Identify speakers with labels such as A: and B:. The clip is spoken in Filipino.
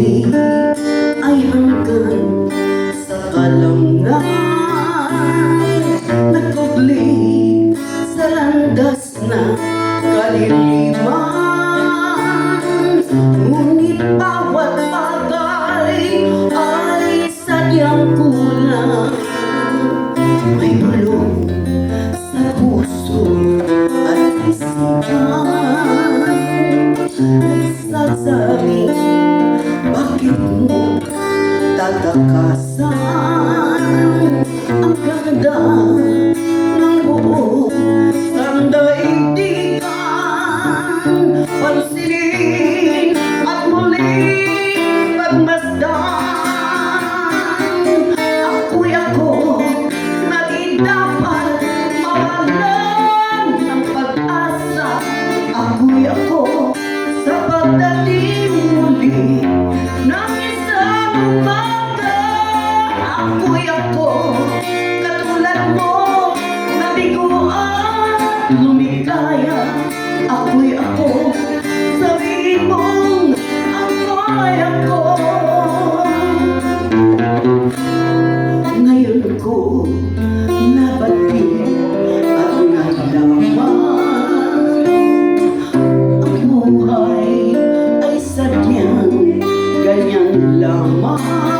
A: pag-ibig ay hanggang sa kalamnan Nagkubli sa landas na kaliliman. Ngunit bawat bagay ay sadyang kulang. May tatakasan Ang ganda ng buong sandaigdigan Pansinin at muling pagmasdan Ako'y ako na di dapat mawalan ng pag-asa Ako'y ako sa pagdating muli lumikaya. Ako'y ako. Sabihin mong ako'y ako ngayon ko nabati at nalaman. Ang buhay ay sadyang ganyan lamang